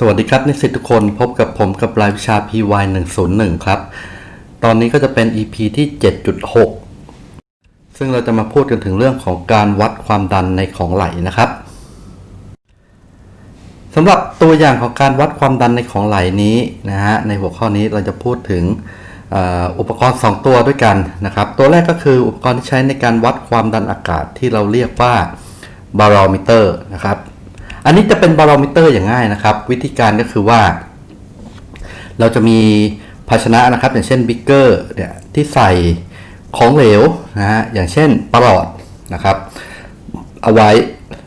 สวัสดีครับนิสิตทุกคนพบกับผมกับรายวิชา PY 101ครับ ตอนนี้ก็จะเป็น EP ที่ 7.6 ซึ่งเราจะมาพูดกันถึงเรื่องของการวัดความดันในของไหลนะครับสำหรับตัวอย่างของการวัดความดันในของไหลนี้นะฮะในหัวข้อนี้เราจะพูดถึงอ่ออุปกรณ์ 2 ตัวด้วยกันนะครับ ตัวแรกก็คืออุปกรณ์ที่ใช้ในการวัดความดันอากาศที่เราเรียกว่าบารอมิเตอร์นะครับ อันนี้จะเป็นบารอมิเตอร์อย่างง่ายนะครับ วิธีการก็คือว่า เราจะมีภาชนะนะครับ อย่างเช่นบิ๊กเกอร์เนี่ยที่ใส่ของเหลวนะฮะอย่างเช่นปลอดนะครับ เอาไว้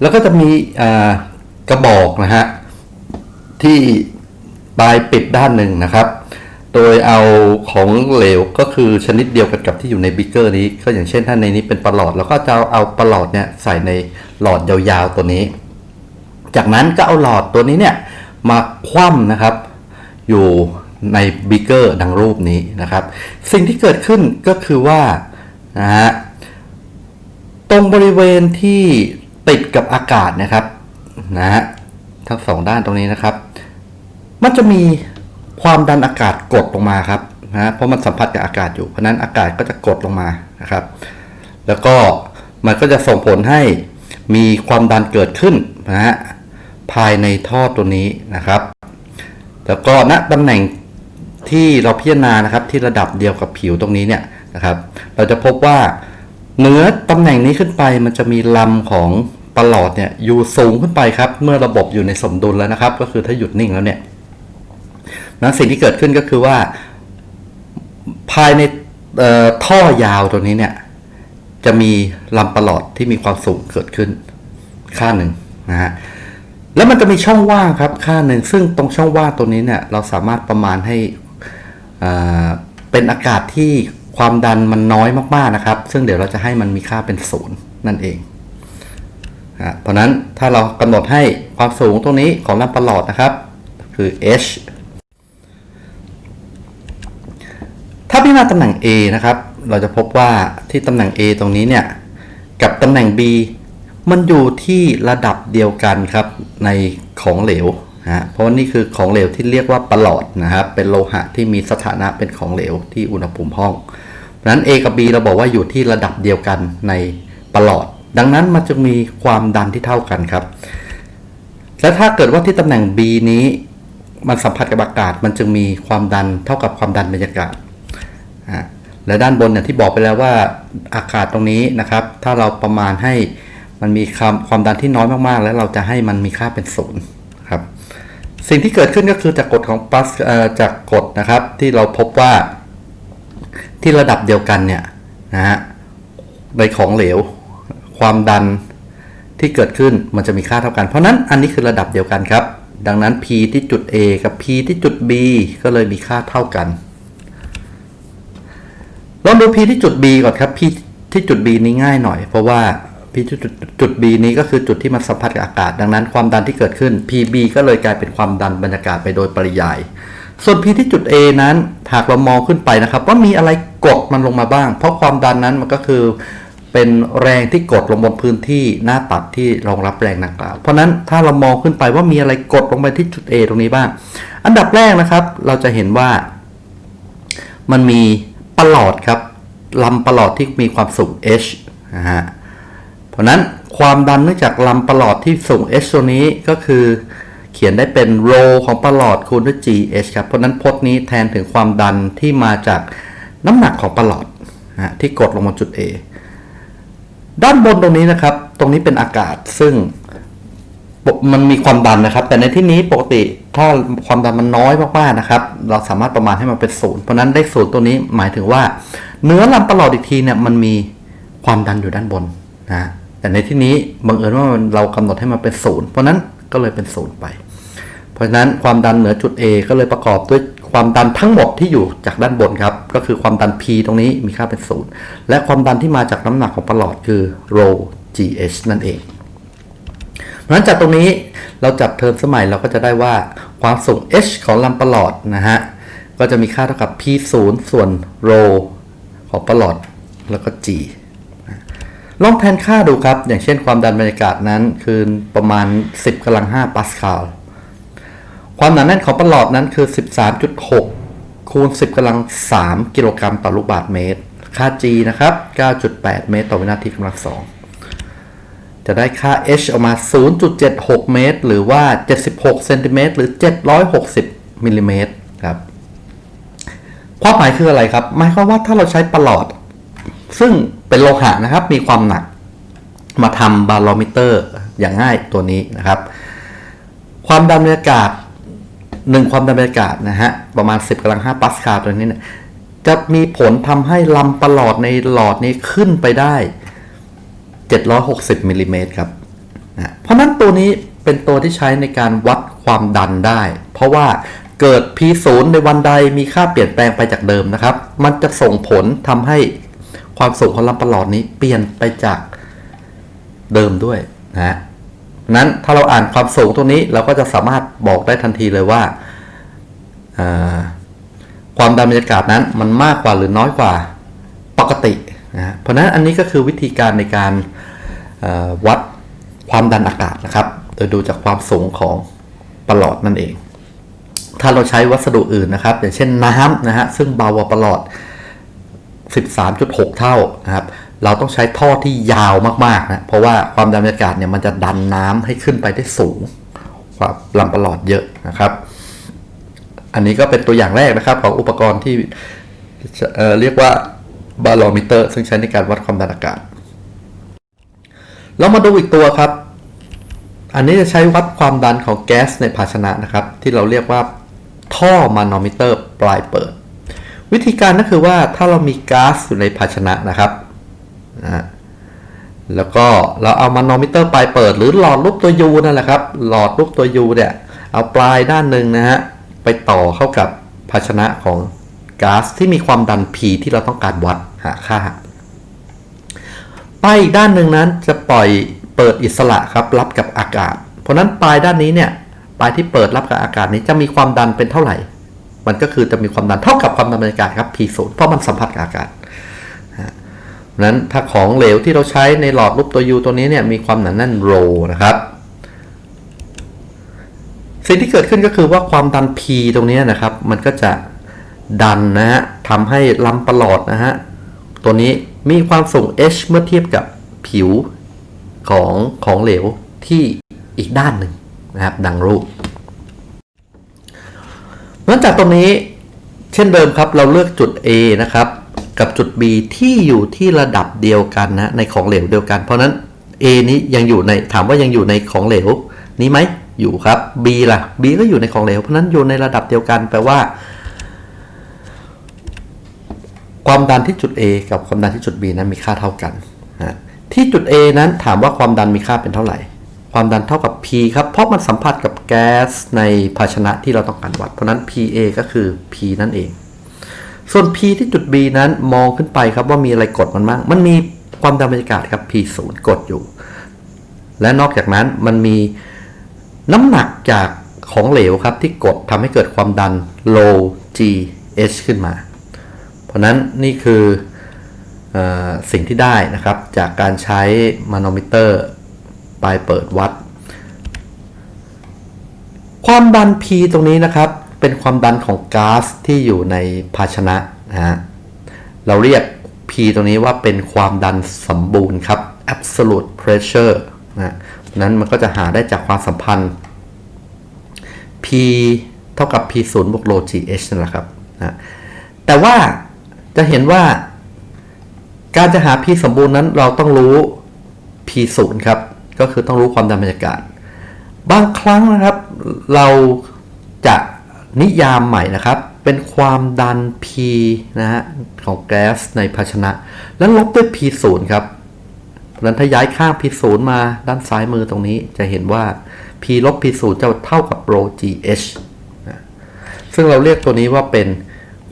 แล้วก็จะมีกระบอกนะฮะที่ปลายปิดด้านหนึ่งนะครับ โดยเอาของเหลวก็คือชนิดเดียวกันกับที่อยู่ในบิ๊กเกอร์นี้ ก็อย่างเช่นถ้าในนี้เป็นปลอด แล้วก็จะเอาปลอดเนี่ยใส่ในหลอดยาวๆตัวนี้ จากนั้นก็เอาหลอดตัวนี้เนี่ยมาคว่ำนะครับ อยู่ในบิกเกอร์ดังรูปนี้นะครับ สิ่งที่เกิดขึ้นก็คือว่านะฮะตรงบริเวณที่ติดกับอากาศนะครับนะฮะทั้งสองด้านตรงนี้นะครับ มันจะมีความดันอากาศกดลงมาครับนะฮะเพราะมันสัมผัสกับอากาศอยู่เพราะนั้นอากาศก็จะกดลงมานะครับ แล้วก็มันก็จะส่งผลให้มีความดันเกิดขึ้นนะฮะ ภายในท่อตัวนี้นะครับ แล้วก็ณตำแหน่งที่เราพิจารณานะครับที่ระดับเดียวกับผิวตรงนี้เนี่ยนะครับ เราจะพบว่าเหนือตำแหน่งนี้ขึ้นไปมันจะมีลำของปลอดเนี่ยอยู่สูงขึ้นไปครับ เมื่อระบบอยู่ในสมดุลแล้วนะครับ ก็คือถ้าหยุดนิ่งแล้วเนี่ยนะสิ่งที่เกิดขึ้นก็คือว่า ภายในท่อยาวตัวนี้เนี่ยจะมีลำประหลอดที่มีความสูงเกิดขึ้นค่าหนึ่งนะฮะ แล้วมันจะมีช่องว่างครับค่าหนึ่งซึ่งตรงช่องว่างตัวนี้เนี่ยเราสามารถประมาณให้อ่าเป็นอากาศที่ความดันมันน้อยมากๆนะครับ ซึ่งเดี๋ยวเราจะให้มันมีค่าเป็นศูนย์นั่นเองอะเพราะนั้นถ้าเรากำหนดให้ความสูงตรงนี้ของลำประหลอดนะครับ คือ h ถ้าพิจารณาตำแหน่ง A นะครับ เราจะพบว่าที่ตำแหน่ง A ตรงนี้เนี่ย กับตำแหน่ง B มันอยู่ที่ระดับเดียวกันครับในของเหลวนะฮะเพราะว่านี่คือของเหลวที่เรียกว่าประหลอดนะครับ เป็นโลหะที่มีสถานะเป็นของเหลวที่อุณหภูมิห้องเพราะฉะนั้น A กับ B เราบอกว่าอยู่ที่ระดับเดียวกันในประหลอด ดังนั้นมันจะมีความดันที่เท่ากันครับ และถ้าเกิดว่าที่ตำแหน่ง B นี้มันสัมผัสกับอากาศ มันจึงมีความดันเท่ากับความดันบรรยากาศ และด้านบนเนี่ยที่บอกไปแล้วว่าอากาศตรงนี้นะครับ ถ้าเราประมาณให้ มันมีความความดันที่น้อยมากๆ แล้วเราจะให้มันมีค่าเป็นศูนย์ครับ สิ่งที่เกิดขึ้นก็คือจากกฎของปัสจากกฎนะครับที่เราพบว่าที่ระดับเดียวกันเนี่ยนะฮะในของเหลว ความดันที่เกิดขึ้นมันจะมีค่าเท่ากัน เพราะนั้นอันนี้คือระดับเดียวกันครับ ดังนั้น P ที่จุด A กับ P ที่จุด B ก็เลยมีค่าเท่ากันลองดู P ที่จุด B ก่อนครับ P ที่จุด B นี้ง่ายหน่อย เพราะว่า พีจุดจุด B นี้ก็คือจุดที่มันสัมผัสกับอากาศ ดังนั้นความดันที่เกิดขึ้น PB ก็เลยกลายเป็นความดันบรรยากาศไปโดยปริยาย ส่วน P ที่จุด A นั้นหากเรามองขึ้นไปนะครับว่ามีอะไรกดมันลงมาบ้าง เพราะความดันนั้นมันก็คือเป็นแรงที่กดลงบนพื้นที่หน้าตัดที่รองรับแรงดังกล่าว เพราะนั้นถ้าเรามองขึ้นไปว่ามีอะไรกดลงไปที่จุด A ตรงนี้บ้าง อันดับแรกนะครับ เราจะเห็นว่า มันมีประหลอดครับลำประหลอดที่มีความสูง h นะฮะ เพราะนั้นความดันเนื่องจากลำประหลอดที่สูง h ตัวนี้ก็คือเขียนได้เป็นโรของประหลอดคูณด้วย gh ครับ เพราะนั้นพจน์นี้แทนถึงความดันที่มาจากน้ำหนักของประหลอดนะที่กดลงมาจุด A ด้านบนตรงนี้นะครับ ตรงนี้เป็นอากาศซึ่งมันมีความดันนะครับ แต่ในที่นี้ปกติถ้าความดันมันน้อยมากๆนะครับ เราสามารถประมาณให้มันเป็นศูนย์เพราะฉะนั้นเลขศูนย์ตัวนี้หมายถึงว่า เนื้อลำประหลอดอีกทีเนี่ยมันมีความดันอยู่ด้านบนนะ แต่ในที่นี้บังเอิญว่าเรากำหนดให้มันเป็นศูนย์เพราะนั้นก็เลยเป็นศูนย์ไป เพราะฉะนั้นความดันเหนือจุด A ก็เลยประกอบด้วยความดันทั้งหมดที่อยู่จากด้านบนครับ ก็คือความดัน P ตรงนี้มีค่าเป็นศูนย์และความดันที่มาจากน้ำหนักของประหลอดคือ rho gh นั่นเองเพราะฉะนั้นจากตรงนี้เราจับเทอมสมัยเราก็จะได้ว่าความสูง h ของลำประหลอดนะฮะก็จะมีค่าเท่ากับ p 0ส่วน rho ของประหลอดแล้วก็ g ลองแทนค่าดูครับ อย่างเช่นความดันบรรยากาศนั้น คือประมาณ 10กำลัง5ปาสคาล ความหนาแน่นของประหลอดนั้นคือ 13.6 คูณ 10กำลัง 3 กิโลกรัมต่อลูกบาศก์เมตร ค่า G นะครับ 9.8 เมตรต่อวินาทีกำลัง 2 จะได้ค่า H ออกมา 0.76 เมตร หรือว่า 76 เซนติเมตรหรือ 760 มิลลิเมตรครับ ความหมายคืออะไรครับ หมายความว่าถ้าเราใช้ประหลอด ซึ่ง เป็นโลหะนะครับ มีความหนัก มาทำบาโลมิเตอร์อย่างง่ายตัวนี้นะครับ ความดันบรรยากาศหนึ่งความดันบรรยากาศนะฮะประมาณ 10กำลัง5ปาสคาลตัวนี้เนี่ยจะมีผลทำให้ลำประหลอดในหลอดนี้ขึ้นไปได้ 760มิลลิเมตรครับนะเพราะนั้นตัวนี้เป็นตัวที่ใช้ในการวัดความดันได้ เพราะว่าเกิด P0 ในวันใดมีค่าเปลี่ยนแปลงไปจากเดิมนะครับ มันจะส่งผลทำให้ ความสูงของลำประหลอดนี้เปลี่ยนไปจากเดิมด้วยนะนั้นถ้าเราอ่านความสูงตรงนี้เราก็จะสามารถบอกได้ทันทีเลยว่า ความดันบรรยากาศนั้นมันมากกว่าหรือน้อยกว่าปกตินะเพราะนั้นอันนี้ก็คือวิธีการในการวัดความดันอากาศนะครับ โดยดูจากความสูงของประหลอดนั่นเอง ถ้าเราใช้วัสดุอื่นนะครับ อย่างเช่นน้ำนะฮะซึ่งเบากว่าประหลอด 13.6 เท่านะครับ เราต้องใช้ท่อที่ยาวมากๆนะ เพราะว่าความดันบรรยากาศเนี่ยมันจะดันน้ำให้ขึ้นไปได้สูงกว่าลำประหลอดเยอะนะครับ อันนี้ก็เป็นตัวอย่างแรกนะครับ ของอุปกรณ์ที่เเรียกว่าบาโลมิเตอร์ ซึ่งใช้ในการวัดความดันอากาศ เรามาดูอีกตัวครับ อันนี้จะใช้วัดความดันของแก๊สในภาชนะนะครับ ที่เราเรียกว่าท่อมานอมิเตอร์ปลายเปิด วิธีการก็คือว่าถ้าเรามีก๊าซอยู่ในภาชนะนะครับนะแล้วก็เราเอามานอมิเตอร์ปลายเปิด หรือหลอดรูปตัว U นั่นแหละครับหลอดรูปตัว U เนี่ยเอาปลายด้านหนึ่งนะฮะไปต่อเข้ากับภาชนะของก๊าซที่มีความดัน P ที่เราต้องการวัดหาค่าปลายอีกด้านหนึ่งนั้นจะปล่อยเปิดอิสระครับรับกับอากาศ เพราะนั้นปลายด้านนี้เนี่ยปลายที่เปิดรับกับอากาศนี้จะมีความดันเป็นเท่าไหร่ มันก็คือจะมีความดันเท่ากับความดันบรรยากาศครับ P0 เพราะมันสัมผัสกับอากาศนั้นถ้าของเหลวที่เราใช้ในหลอดรูปตัว U ตัวนี้เนี่ยมีความหนาแน่นโรนะครับ สิ่งที่เกิดขึ้นก็คือว่าความดัน P ตรงนี้นะครับ มันก็จะดันนะฮะทำให้ลำประหลอดนะฮะตัวนี้มีความสูง h เมื่อเทียบกับผิวของของเหลวที่อีกด้านหนึ่งนะครับ ดังรูป นอกจากตรงนี้เช่นเดิมครับเราเลือกจุด A นะครับ กับจุด B ที่อยู่ที่ระดับเดียวกันนะในของเหลวเดียวกัน เพราะนั้น A นี้ยังอยู่ในถามว่ายังอยู่ในของเหลว นี้ไหมอยู่ครับ B ล่ะ B ก็อยู่ในของเหลวเพราะนั้นอยู่ในระดับเดียวกันแปลว่า ความดันที่จุด A กับความดันที่จุด B นั้นมีค่าเท่ากันนะที่จุด A นั้นถามว่าความดันมีค่าเป็นเท่าไหร่ ความดันเท่ากับ P ครับ เพราะมันสัมผัสกับแก๊สในภาชนะที่เราต้องการวัด เพราะนั้น PA ก็คือ P นั่นเอง ส่วน P ที่จุด B นั้นมองขึ้นไปครับว่ามีอะไรกดมันบ้าง มันมีความดันบรรยากาศครับ P0 กดอยู่ และนอกจากนั้นมันมีน้ำหนักจากของเหลวครับที่กดทำให้เกิดความดัน low GH ขึ้นมา เพราะนั้นนี่คืออสิ่งที่ได้นะครับจากการใช้มานอมิเตอร์ ไปเปิดวัด ความดัน P ตรงนี้นะครับ เป็นความดันของก๊าซที่อยู่ในภาชนะนะฮะเราเรียก P ตรงนี้ว่าเป็นความดันสมบูรณ์ครับ absolute pressure นะนั้นมันก็จะหาได้จากความสัมพันธ์ P เท่ากับ P 0บวก rho GH นั่นแหละครับนะแต่ว่าจะเห็นว่าการจะหา P สมบูรณ์นั้นเราต้องรู้ P 0ครับ ก็คือต้องรู้ความดันบรรยากาศ บางครั้งนะครับ เราจะนิยามใหม่นะครับ เป็นความดัน P นะฮะของแก๊สในภาชนะ แล้วลบด้วย P0 ครับนั้นถ้าย้ายข้าง P0 มาด้านซ้ายมือตรงนี้จะเห็นว่า P ลบ P0 จะเท่ากับ rho GH นะซึ่งเราเรียกตัวนี้ว่าเป็น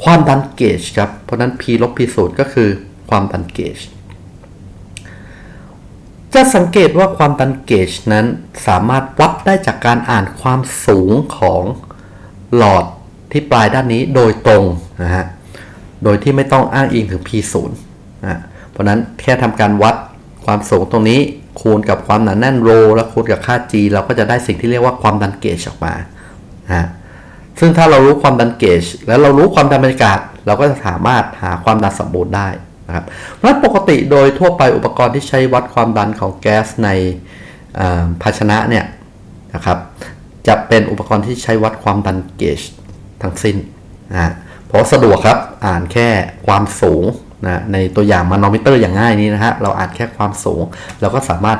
ความดันเกจครับ เพราะนั้น P ลบ P0 ก็คือความดันเกจ จะสังเกตว่าความดันเกจนั้นสามารถวัดได้จากการอ่านความสูงของหลอดที่ปลายด้านนี้โดยตรงนะฮะ โดยที่ไม่ต้องอ้างอิงถึง P0 นะเพราะนั้นแค่ทำการวัดความสูงตรงนี้คูณกับความหนาแน่นโรแล้วคูณกับค่า G เราก็จะได้สิ่งที่เรียกว่าความดันเกจออกมานะซึ่งถ้าเรารู้ความดันเกจแล้วเรารู้ความดันบรรยากาศ เราก็จะสามารถหาความดันสมบูรณ์ได้ นะครับเพราะปกติโดยทั่วไปอุปกรณ์ที่ใช้วัดความดันของแก๊สในภาชนะเนี่ยนะครับจะเป็นอุปกรณ์ที่ใช้วัดความดันเกจทั้งสิ้นนะเพราะสะดวกครับอ่านแค่ความสูงนะในตัวอย่างมานอมิเตอร์อย่างง่ายนี้นะฮะเราอ่านแค่ความสูง เราก็สามารถ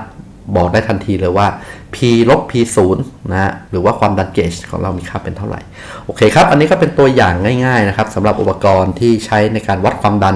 บอกได้ทันทีเลยว่า p ลบ p 0นะฮะหรือว่าความดันเกจของเรามีค่าเป็นเท่าไหร่ โอเคครับ อันนี้ก็เป็นตัวอย่างง่ายๆนะครับสำหรับอุปกรณ์ที่ใช้ในการวัดความดัน